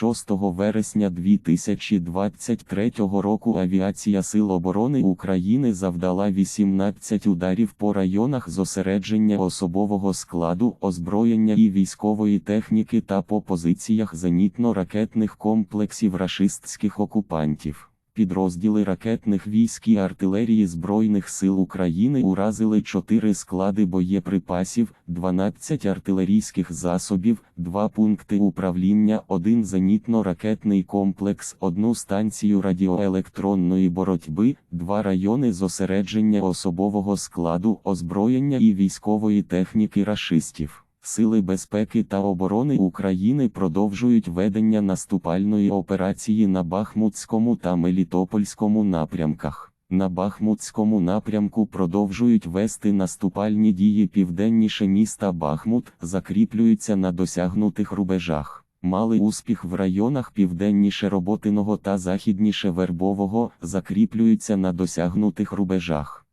6 вересня 2023 року авіація Сил оборони України завдала 18 ударів по районах зосередження особового складу, озброєння і військової техніки та по позиціях зенітно-ракетних комплексів рашистських окупантів. Підрозділи ракетних військ і артилерії Збройних сил України уразили 4 склади боєприпасів, 12 артилерійських засобів, 2 пункти управління, 1 зенітно-ракетний комплекс, 1 станцію радіоелектронної боротьби, 2 райони зосередження особового складу, озброєння і військової техніки рашистів. Сили безпеки та оборони України продовжують ведення наступальної операції на Бахмутському та Мелітопольському напрямках. На Бахмутському напрямку продовжують вести наступальні дії південніше міста Бахмут, закріплюються на досягнутих рубежах. Мали успіх в районах південніше Роботиного та західніше Вербового, закріплюються на досягнутих рубежах.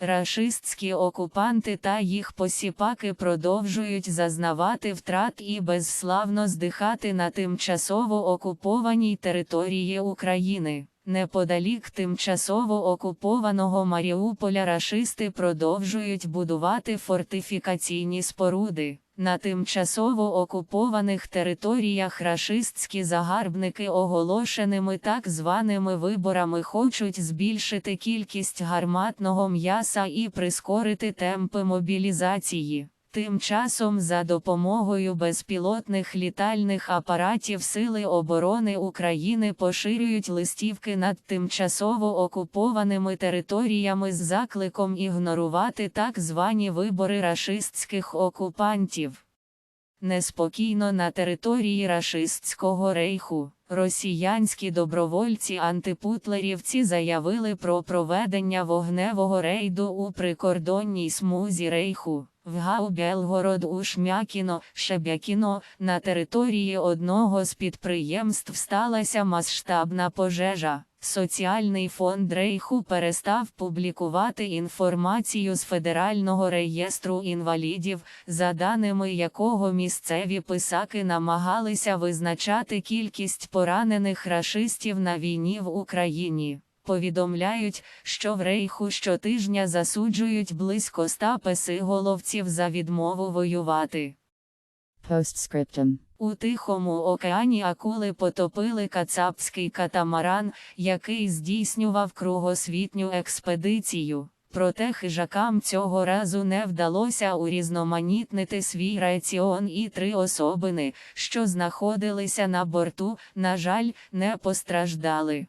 Рашистські окупанти та їх посіпаки продовжують зазнавати втрат і безславно здихати на тимчасово окупованій території України. Неподалік тимчасово окупованого Маріуполя рашисти продовжують будувати фортифікаційні споруди. На тимчасово окупованих територіях рашистські загарбники оголошеними так званими виборами хочуть збільшити кількість гарматного м'яса і прискорити темпи мобілізації. Тим часом за допомогою безпілотних літальних апаратів Сили оборони України поширюють листівки над тимчасово окупованими територіями з закликом ігнорувати так звані вибори рашистських окупантів. Неспокійно на території рашистського рейху. Росіянські добровольці-антипутлерівці заявили про проведення вогневого рейду у прикордонній смузі рейху. В Гау Белгород у Шмякіно, Шебякіно, на території одного з підприємств сталася масштабна пожежа. Соціальний фонд Рейху перестав публікувати інформацію з Федерального реєстру інвалідів, за даними якого місцеві писаки намагалися визначати кількість поранених рашистів на війні в Україні. Повідомляють, що в рейху щотижня засуджують близько ста песиголовців за відмову воювати. Postscriptum. У Тихому океані акули потопили кацапський катамаран, який здійснював кругосвітню експедицію. Проте хижакам цього разу не вдалося урізноманітнити свій раціон і три особини, що знаходилися на борту, на жаль, не постраждали.